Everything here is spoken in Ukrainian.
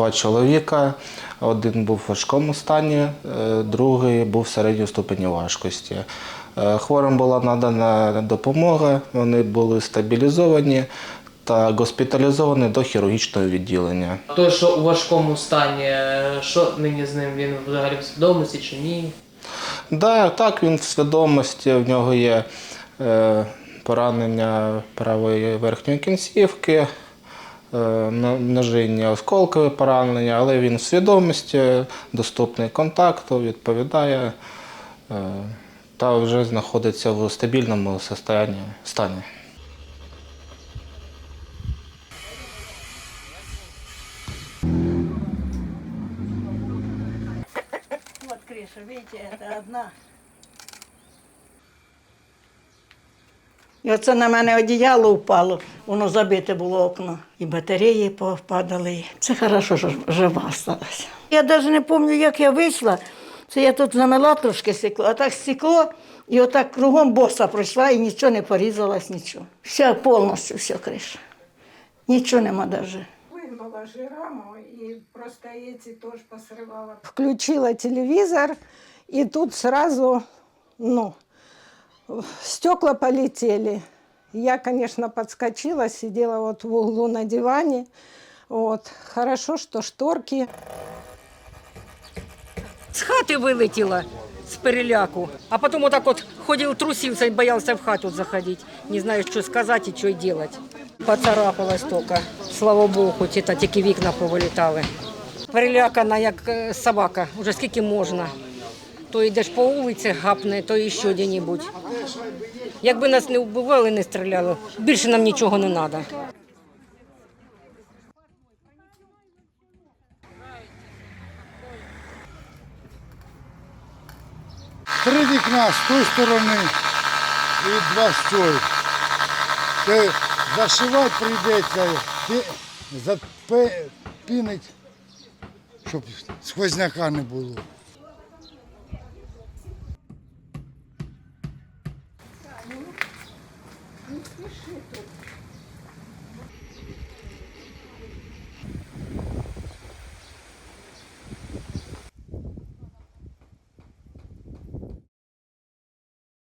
два чоловіка. Один був в важкому стані, е, другий був в середньої ступені важкості. Е, Хворим була надана допомога, вони були стабілізовані та госпіталізовані до хірургічного відділення. Той, що у важкому стані, е, що нині з ним? Він взагалі в свідомості чи ні? Да, так, він в свідомості, в нього є поранення правої верхньої кінцівки, е, на- ножинні осколкові поранення, але він в свідомості, доступний контакту, відповідає е, та вже знаходиться в стабільному стані. Вот крыша, видите, это одна. І оце на мене одіяло впало, воно забите було окно. І батареї повпадали. Це хорошо, що жива сталася. Я навіть не пам'ятаю, як я вийшла. Це я тут замила трошки стекло, а так стекло, і отак кругом боса пройшла і нічого не порізалось, нічого. Вся повністю вся криша. Нічого нема навіть. Вигнула ж і раму і просто яйці теж посривала. Включила телевизор, и тут сразу, ну, стекла полетели. Я, конечно, подскочила, сидела вот в углу на диване. Вот. Хорошо, что шторки. З хати вилетіла з переляку, а потім отак от ходив, трусився і боявся в хату заходити. Не знаю, що сказати і що робити. Поцарапалась тільки. Слава Богу, хоч і та тільки вікна повилітали. Перелякана, як е, собака, уже скільки можна. То йдеш по вулиці, гапне, то ще де-небудь. Якби нас не вбивали, не стріляли, більше нам нічого не треба. Три вікна з тої сторони і два з цієї. Це зашивати прийдеться, пі- запинить, щоб сквозняка не було. Ну, не спеши тут.